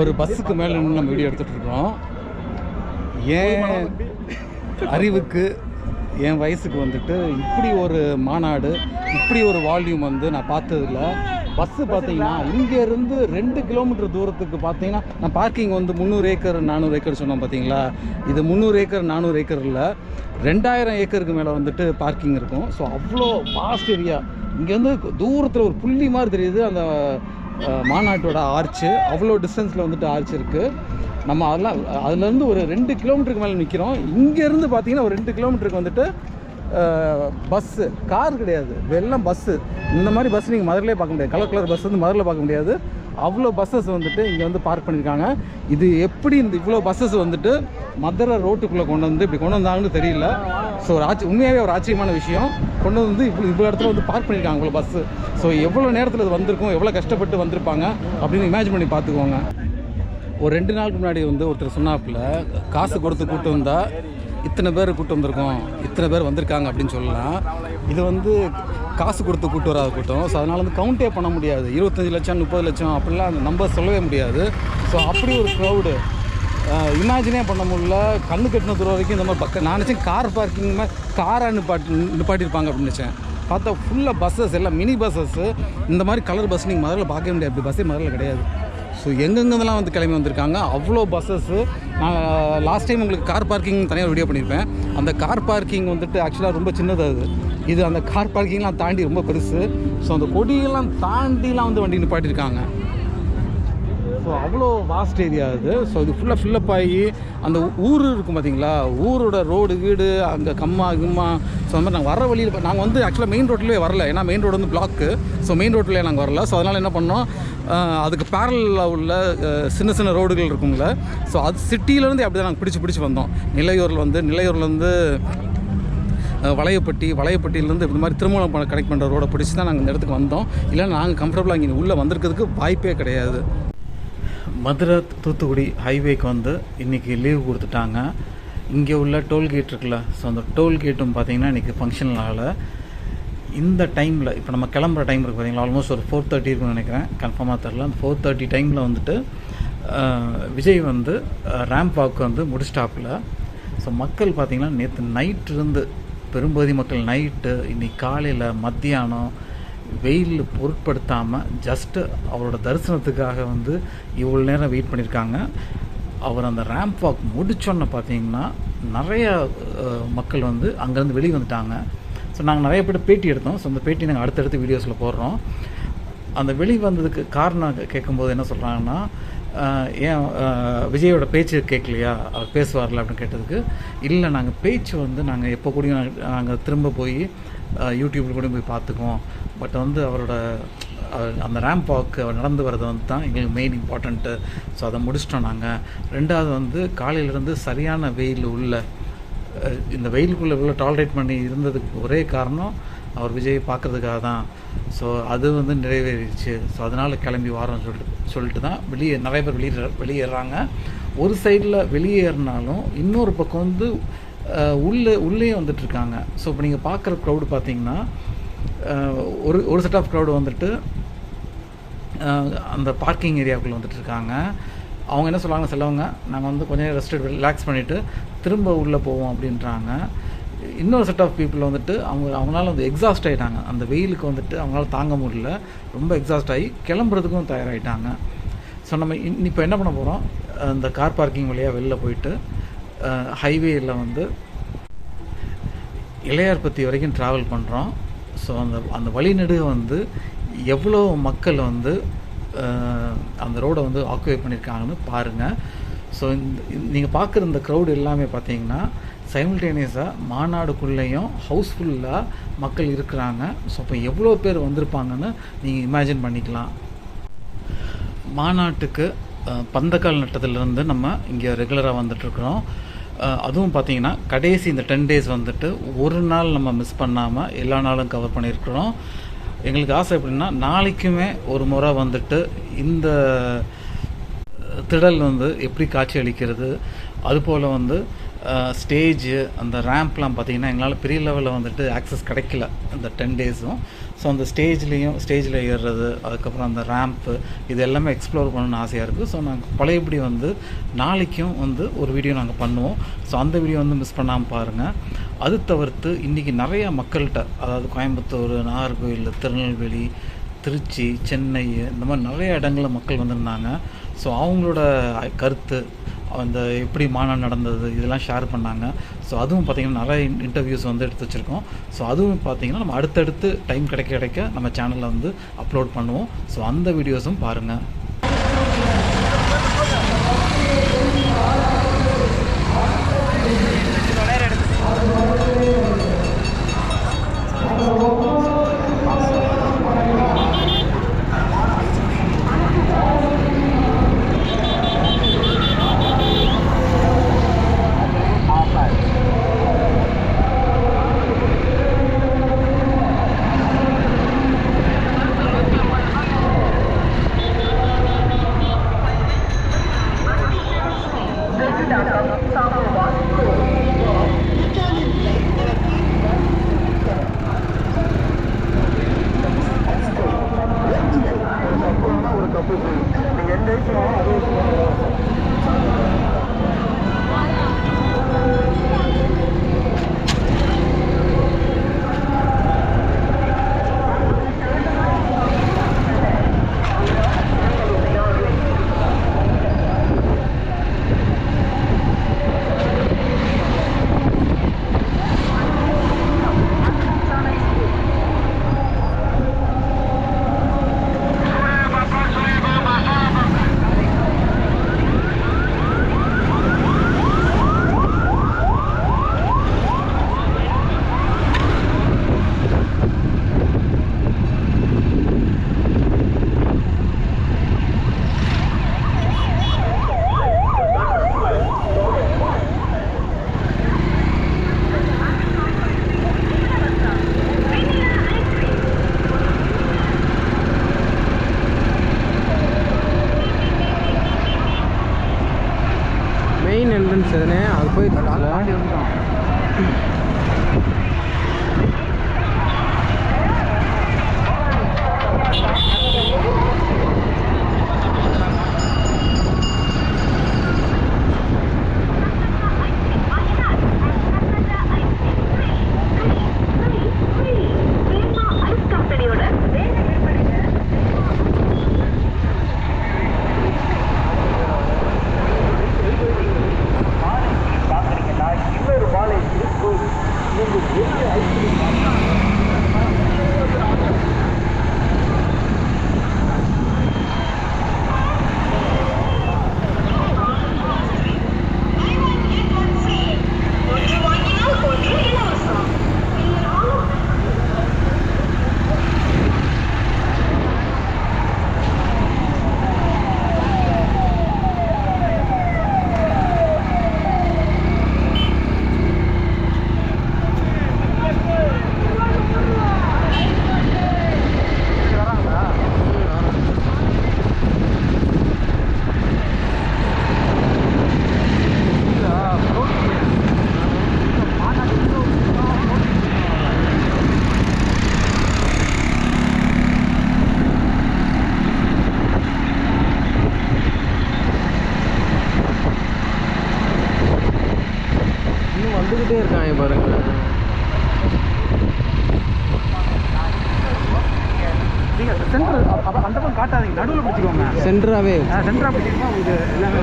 ஒரு பஸ்ஸுக்கு மேலே நின்று நம்ம வீடியோ எடுத்துகிட்டு இருக்கோம். ஏன் அறிவுக்கு என் வயசுக்கு வந்துட்டு இப்படி ஒரு மாநாடு இப்படி ஒரு வால்யூம் வந்து நான் பார்த்ததில்ல. பஸ்ஸு பார்த்தீங்கன்னா இங்கேருந்து ரெண்டு கிலோமீட்டர் தூரத்துக்கு பார்த்தீங்கன்னா நான் பார்க்கிங் வந்து முந்நூறு ஏக்கர் நானூறு ஏக்கர் சொன்னோம் பார்த்தீங்களா? இது முந்நூறு ஏக்கர் நானூறு ஏக்கர் இல்லை. ரெண்டாயிரம் ஏக்கருக்கு மேலே வந்துட்டு பார்க்கிங் இருக்கும். ஸோ அவ்வளோ வாஸ்ட் ஏரியா இங்கேருந்து தூரத்தில் ஒரு புள்ளி மாதிரி தெரியுது. அந்த மாநாட்டோட ஆர்ச்சு. அவ்வளோ டிஸ்டன்ஸில் வந்துட்டு ஆர்ச் இருக்குது நம்ம அதெல்லாம் அதுலேருந்து ஒரு ரெண்டு கிலோமீட்டருக்கு மேலே நிற்கிறோம் இங்கேருந்து பார்த்தீங்கன்னா ஒரு ரெண்டு கிலோமீட்டருக்கு வந்துட்டு பஸ்ஸு கார் கிடையாது. வெள்ளம் பஸ்ஸு இந்த மாதிரி பஸ் நீங்கள் மதுரையிலே பார்க்க முடியாது. கலர் கலர் பஸ் வந்து மதுரையில் பார்க்க முடியாது. அவ்வளோ பஸ்ஸஸ் வந்துட்டு இங்கே வந்து பார்க் பண்ணியிருக்காங்க. இது எப்படி இந்த இவ்வளோ பஸ்ஸஸ் வந்துட்டு மதுரை ரோட்டுக்குள்ளே கொண்டு வந்து இப்படி கொண்டு வந்தாங்கன்னு தெரியல. ஸோ ஒரு ஆச்சு உண்மையாகவே ஒரு ஆச்சரியமான விஷயம். கொண்டு வந்து இவ்வளோ இவ்வளோ இடத்துல வந்து பார்க் பண்ணியிருக்காங்க இவ்வளோ பஸ்ஸு ஸோ எவ்வளோ நேரத்தில் இது வந்திருக்கும் எவ்வளோ கஷ்டப்பட்டு வந்திருப்பாங்க அப்படின்னு இமேஜின் பண்ணி பார்த்துக்கோங்க. ஒரு ரெண்டு நாளுக்கு முன்னாடி வந்து ஒருத்தர் சொன்னாப்புல காசு கொடுத்து கூட்டு வந்தால் இத்தனை பேர் கூட்டு வந்திருக்கோம் இத்தனை பேர் வந்திருக்காங்க அப்படின்னு சொல்லலாம். இது வந்து காசு கொடுத்து கூட்டு வராத கூட்டம். ஸோ அதனால் வந்து கவுண்டே பண்ண முடியாது. இருபத்தஞ்சி லட்சம் முப்பது லட்சம் அப்படிலாம் அந்த நம்பர் சொல்லவே முடியாது. ஸோ அப்படி ஒரு க்ரௌடு இமேஜினே பண்ண முடியல. கண்ணு கட்டின தூரம் வரைக்கும் இந்த மாதிரி பக்கம் நான் நினச்சேன் கார் பார்க்கிங் காரை நிப்பாட்டி நிப்பாட்டியிருப்பாங்க அப்படின்னு நினச்சேன். பார்த்தா ஃபுல்லாக பஸ்ஸஸ் எல்லாம் மினி பஸ்ஸஸ் இந்த மாதிரி கலர் பஸ் நீங்கள் முதல்ல பார்க்கவே முடியாது. அப்படி பஸ்ஸே மதுரையில் கிடையாது. ஸோ எங்கெங்கெல்லாம் வந்து கிளம்பி வந்திருக்காங்க? அவ்வளோ பஸ்ஸஸ்ஸு நான் லாஸ்ட் டைம் உங்களுக்கு கார் பார்க்கிங் தனியாக வீடியோ பண்ணியிருப்பேன். அந்த கார் பார்க்கிங் வந்துட்டு ஆக்சுவலாக ரொம்ப சின்னதாக அது. இது அந்த கார் பார்க்கிங்லாம் தாண்டி ரொம்ப பெருசு. ஸோ அந்த கொடியெல்லாம் தாண்டிலாம் வந்து வண்டி நிப்பாட்டியிருக்காங்க ஸோ அவ்வளோ வாஸ்ட் ஏரியா அது ஸோ இது ஃபுல்லாக ஃபில்லப் ஆகி அந்த ஊர் இருக்கும் பார்த்தீங்களா ஊரோட ரோடு வீடு அங்கே கம்மா கிம்மா. ஸோ அந்த மாதிரி நாங்கள் வர வழியில் நாங்கள் வந்து ஆக்சுவலாக மெயின் ரோட்லேயே வரல. ஏன்னா மெயின் ரோடு வந்து பிளாக்கு ஸோ மெயின் ரோட்லேயே நாங்கள் வரல. ஸோ அதனால் என்ன பண்ணோம்? அதுக்கு பேரலில் உள்ள சின்ன சின்ன ரோடுகள் இருக்குங்கள ஸோ அது சிட்டியிலேருந்து அப்படி தான் நாங்கள் பிடிச்சி பிடிச்சி வந்தோம். நிலையூரில் வந்து நிலையூர்லேருந்து வந்து வளையப்பட்டி வளையப்பட்டியிலேருந்து இந்த மாதிரி திருமணம் கனெக்ட் பண்ணுற ரோடை பிடிச்சி தான் நாங்கள் இந்த இடத்துக்கு வந்தோம். இல்லை நாங்கள் கம்ஃபர்டபுளாக இங்கே உள்ளே வந்திருக்கிறதுக்கு வாய்ப்பே கிடையாது. மதுரை தூத்துக்குடி ஹைவேக்கு வந்து இன்றைக்கி லீவ் கொடுத்துட்டாங்க. இங்கே உள்ள டோல்கேட் இருக்குல்ல ஸோ அந்த டோல்கேட்டும் பார்த்தீங்கன்னா இன்றைக்கி ஃபங்க்ஷன் இந்த டைமில் இப்போ நம்ம கிளம்புற டைம் இருக்குது பார்த்திங்களா ஆல்மோஸ்ட் ஒரு ஃபோர் தேர்ட்டி இருக்குன்னு நினைக்கிறேன். கன்ஃபார்மாக தெரில அந்த ஃபோர் தேர்ட்டி டைமில் வந்துட்டு விஜய் வந்து ரேம்ப் வாக் வந்து முடிச்சிட்டாப்பில் ஸோ மக்கள் பார்த்திங்கன்னா நேற்று நைட் இருந்து பெரும்பகுதி மக்கள் நைட்டு இன்னைக்கு காலையில் மத்தியானம் வெயில் பொருட்படுத்தாமல் ஜஸ்ட்டு அவரோட தரிசனத்துக்காக வந்து இவ்வளோ நேரம் வெயிட் பண்ணியிருக்காங்க அவர் அந்த ரேம்ப் வாக் முடித்தோன்னு பார்த்தீங்கன்னா நிறைய மக்கள் வந்து அங்கேருந்து வெளியே வந்துட்டாங்க. ஸோ நாங்கள் நிறைய பேர் பேட்டி எடுத்தோம். ஸோ அந்த பேட்டி நாங்கள் அடுத்தடுத்து வீடியோஸில் போடுறோம். அந்த வெளியே வந்ததுக்கு காரணம் கேட்கும்போது என்ன சொல்கிறாங்கன்னா ஏன் விஜயோட பேச்சு கேட்கலையா? அவர் பேசுவார்ல அப்படின்னு கேட்டதுக்கு இல்லை நாங்கள் பேச்சு வந்து நாங்கள் எப்போ கூடயும் நாங்கள் திரும்ப போய் யூடியூப்பில் கூட போய் பார்த்துக்குவோம் பட் வந்து அவரோட அந்த ரேம்ப் வாக்கு அவர் நடந்து வர்றது வந்து தான் எங்களுக்கு மெயின் இம்பார்ட்டண்ட்டு ஸோ அதை முடிச்சிட்டோம் நாங்கள் ரெண்டாவது வந்து காலையிலேருந்து சரியான வெயில் உள்ள இந்த வெயிலுக்குள்ளே இவ்வளோ டாலரேட் பண்ணி இருந்ததுக்கு ஒரே காரணம் அவர் விஜய் பார்க்கறதுக்காக தான். ஸோ அது வந்து நிறைவேறிடுச்சு. ஸோ அதனால் கிளம்பி வாரம் சொல்லிட்டு சொல்லிட்டு தான் வெளியே நிறைய பேர் வெளியே வெளியேறாங்க. ஒரு சைடில் வெளியேறினாலும் இன்னொரு பக்கம் வந்து உள்ளே உள்ளே வந்துட்டுருக்காங்க. ஸோ இப்போ நீங்கள் பார்க்குற க்ரௌடு பார்த்தீங்கன்னா ஒரு ஒரு செட் ஆஃப் க்ரௌடு வந்துட்டு அந்த பார்க்கிங் ஏரியாவுக்குள்ளே வந்துட்டு இருக்காங்க அவங்க என்ன சொல்லுவாங்க சிலவங்க நாங்கள் வந்து கொஞ்சம் ரெஸ்ட் ரிலாக்ஸ் பண்ணிவிட்டு திரும்ப உள்ளே போவோம் அப்படின்றாங்க. இன்னொரு செட் ஆஃப் பீப்புள் வந்துட்டு அவங்க அவங்களால வந்து எக்ஸாஸ்ட் ஆகிட்டாங்க அந்த வெயிலுக்கு வந்துட்டு அவங்களால தாங்க முடியல. ரொம்ப எக்ஸாஸ்ட் ஆகி கிளம்புறதுக்கும் தயாராகிட்டாங்க ஸோ நம்ம இன் இப்போ என்ன பண்ண போகிறோம் அந்த கார் பார்க்கிங் வழியாக வெளில போயிட்டு ஹைவேயில் வந்து இளையார்பத்தி வரைக்கும் ட்ராவல் பண்ணுறோம் ஸோ அந்த அந்த வழிநெடுக வந்து எவ்வளோ மக்கள் வந்து அந்த ரோடை வந்து ஆக்குபை பண்ணியிருக்காங்கன்னு பாருங்கள் ஸோ இந்த நீங்கள் பார்க்குற இந்த க்ரௌடு எல்லாமே பார்த்தீங்கன்னா சைமில்டேனியஸாக மாநாடுக்குள்ளேயும் ஹவுஸ்ஃபுல்லாக மக்கள் இருக்கிறாங்க. ஸோ அப்போ எவ்வளோ பேர் வந்திருப்பாங்கன்னு நீங்கள் இமேஜின் பண்ணிக்கலாம். மாநாட்டுக்கு பந்தக்கால் நட்டத்துலேருந்து நம்ம இங்கே ரெகுலராக வந்துட்டுருக்குறோம். அதுவும் பார்த்தீங்கன்னா கடைசி இந்த டென் டேஸ் வந்துட்டு ஒரு நாள் நம்ம மிஸ் பண்ணாமல் எல்லா நாளும் கவர் பண்ணியிருக்கிறோம். எங்களுக்கு ஆசை எப்படின்னா நாளைக்குமே ஒரு முறை வந்துட்டு இந்த திடல் வந்து எப்படி காட்சி அளிக்கிறது அதுபோல் வந்து ஸ்டேஜு அந்த ரேம்ப்லாம் பார்த்திங்கன்னா எங்களால் பெரிய லெவலில் வந்துட்டு ஆக்சஸ் கிடைக்கல அந்த டென் டேஸும் ஸோ அந்த ஸ்டேஜ்லேயும் ஸ்டேஜில் ஏறுறது அதுக்கப்புறம் அந்த ரேம்ப்பு இது எல்லாமே எக்ஸ்ப்ளோர் பண்ணணும்னு ஆசையாக இருக்குது ஸோ நாங்கள் பழையபடி வந்து நாளைக்கும் வந்து ஒரு வீடியோ நாங்கள் பண்ணுவோம். ஸோ அந்த வீடியோ வந்து மிஸ் பண்ணாமல் பாருங்கள் அது தவிர்த்து இன்றைக்கி நிறைய மக்கள்கிட்ட அதாவது கோயம்புத்தூர் நாகர்கோவில் திருநெல்வேலி திருச்சி சென்னை இந்த மாதிரி நிறைய இடங்களில் மக்கள் வந்திருந்தாங்க. ஸோ அவங்களோட கருத்து அந்த எப்படி மாநாடு நடந்தது இதெல்லாம் ஷேர் பண்ணாங்க. ஸோ அதுவும் பார்த்திங்கன்னா நிறைய இன்டர்வியூஸ் வந்து எடுத்து வச்சுருக்கோம். ஸோ அதுவும் பார்த்திங்கன்னா நம்ம அடுத்தடுத்து டைம் கிடைக்க கிடைக்க நம்ம சேனலில் வந்து அப்லோட் பண்ணுவோம். ஸோ அந்த வீடியோஸும் பாருங்கள் மெயின் என்ட்ரன்ஸ் எதுனே அது போய் இருக்காங்க பாருங்க நீங்கள் சென்டர் அந்த பக்கம் காட்டாதீங்க. நடுவில் பிடிச்சிக்கோங்க. சென்டராகவே சென்டராக பிடிச்சிக்கோங்க. இது எல்லாமே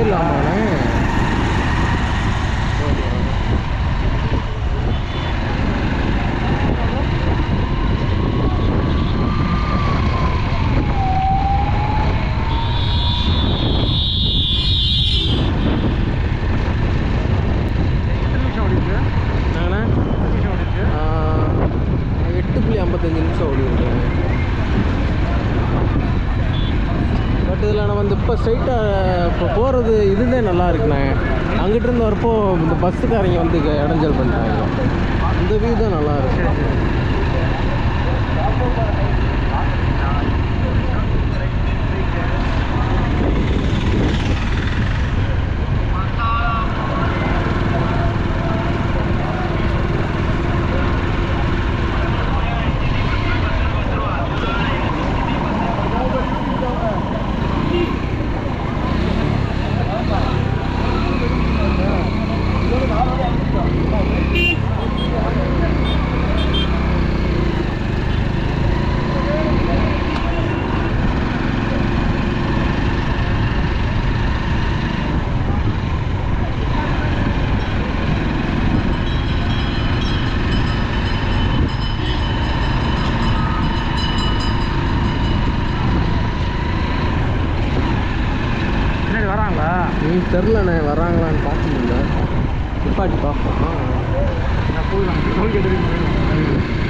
இல்லாமல் என்னங்கண்ணா ஆ, எட்டு புள்ளி ஐம்பத்தஞ்சு நிமிஷம் ஓடி இருக்கேன் பட் இதில் நம்ம அந்த இப்போ ஸ்ட்ரைட்டாக இப்போ போகிறது இதுவே நல்லா இருக்குண்ணே அங்கிட்டு இருந்து வரப்போ இந்த பஸ்ஸுக்காரங்க வந்து இடைஞ்சல் பண்ணுறாங்க இந்த வியூ தான் நல்லா இருக்கும். தெரிலண்ணே வராங்களான்னு பார்க்க முடியல நிப்பாட்டி பார்ப்போம்? நான் போய் நான் கேட்டு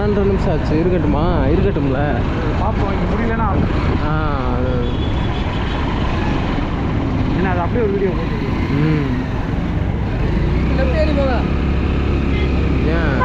பன்னெண்டு நிமிஷம் ஆச்சு. இருக்கட்டுமா? இருக்கட்டும்ல. பார்ப்போம் இங்கே முடியலன்னா ஆ அது. ஏன்னா அது அப்படியே ஒரு வீடியோ போட்டு ம். ஏன்?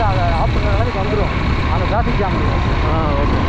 ஆஃப் பண்ணுற வேலைக்கு வந்துடும் அந்த டிராஃபிக் ஜாம் ஆ ஓகே